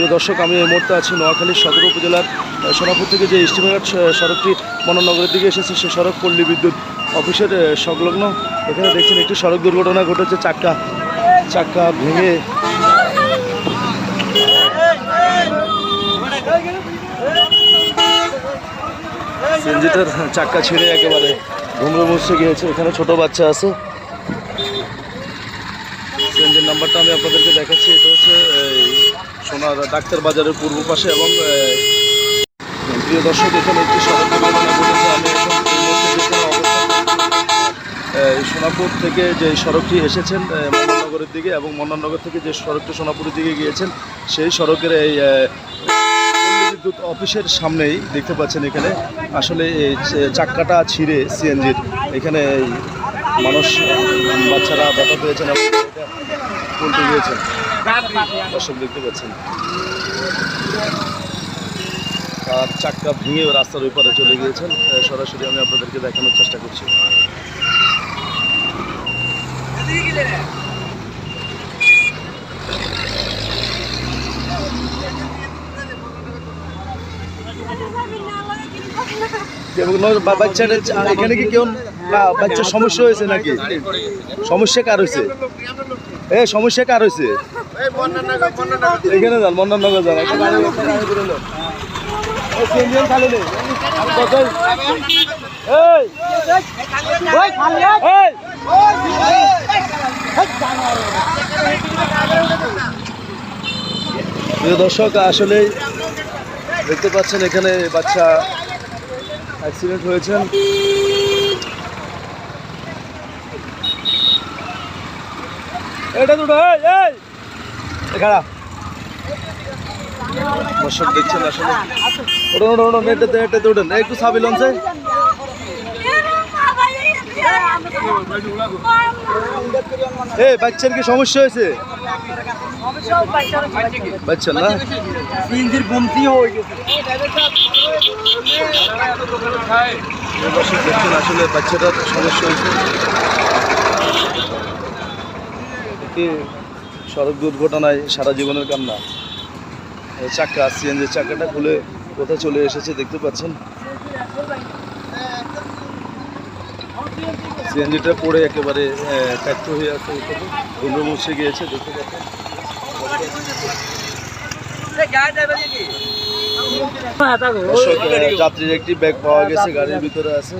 প্রিয় দর্শক, আমি এই মুহূর্তে আছি নোয়াখালী সদর উপজেলার সোনাপুর থেকে যে ইস্টিমাঘাট সড়কটি মনোনগরের দিকে এসেছে, সে সড়ক পল্লী বিদ্যুৎ অফিসের সংলগ্ন। এখানে দেখছেন একটি সড়ক দুর্ঘটনা ঘটেছে, চাক্কা চাক্কা ভেঙে। সিএনজিটার চাক্কা ছিঁড়ে একেবারে ঘুমড়ে মুছছে গিয়েছে, এখানে ছোট বাচ্চা আছে। সিএনজির নাম্বারটা আমি আপনাদেরকে দেখাচ্ছি, এটা হচ্ছে সোনার ডাক্তার বাজারের পূর্ব পাশে এবং প্রিয় দর্শক এখানে একটি সড়ক দুর্ঘটনা ঘটেছে আমি সোনাপুর থেকে যে সড়কটি এসেছেন এ, মন্নাননগরের দিকে এবং মন্নাননগর থেকে যে সড়কটি সোনাপুরের দিকে গিয়েছেন সেই সড়কের এই বিদ্যুৎ অফিসের সামনেই দেখতে পাচ্ছেন এখানে আসলে চাক্কাটা ছিঁড়ে সিএনজির। এখানে মানুষ বাচ্চারা ব্যথা পেয়েছেন এবং এটা গিয়েছেন দর্শক দেখতে চাক্কা ভেঙে রাস্তার ওই চলে গিয়েছেন। সরাসরি আমি আপনাদেরকে দেখানোর চেষ্টা করছি। বাচ্চাটা এখানে কি কেউ বাচ্চার সমস্যা হয়েছে নাকি? সমস্যা কার হয়েছে? এ, সমস্যা কার হয়েছে? এখানে যান যান। দর্শক আসলে দেখতে পাচ্ছেন এখানে বাচ্চা অ্যাক্সিডেন্ট হয়েছেন। এটা দুটো এই। দর্শক দেখছেন আসলে। ওটা ওটা ওটা এটাতে এটাতে ওঠেন একটু সাবি লঞ্চে এই বাচ্চার কি সমস্যা হয়েছে? বাচ্চা না? সিএনজির গুমতি হয়ে গেছে। দর্শক দেখছেন আসলে বাচ্চাটার সমস্যা হয়েছে। সড়ক দুর্ঘটনায় সারা জীবনের কান্না। চাক্কা সিএনজি চাক্কাটা খুলে কোথায় চলে এসেছে দেখতে পাচ্ছেন? সিএনজিটা পড়ে একেবারে কাটতে হয়ে আছে ঘুমড়ে মুছে গিয়েছে, দেখতে পাচ্ছেন। যাত্রীর একটি ব্যাগ পাওয়া গেছে, গাড়ির ভিতরে আছে।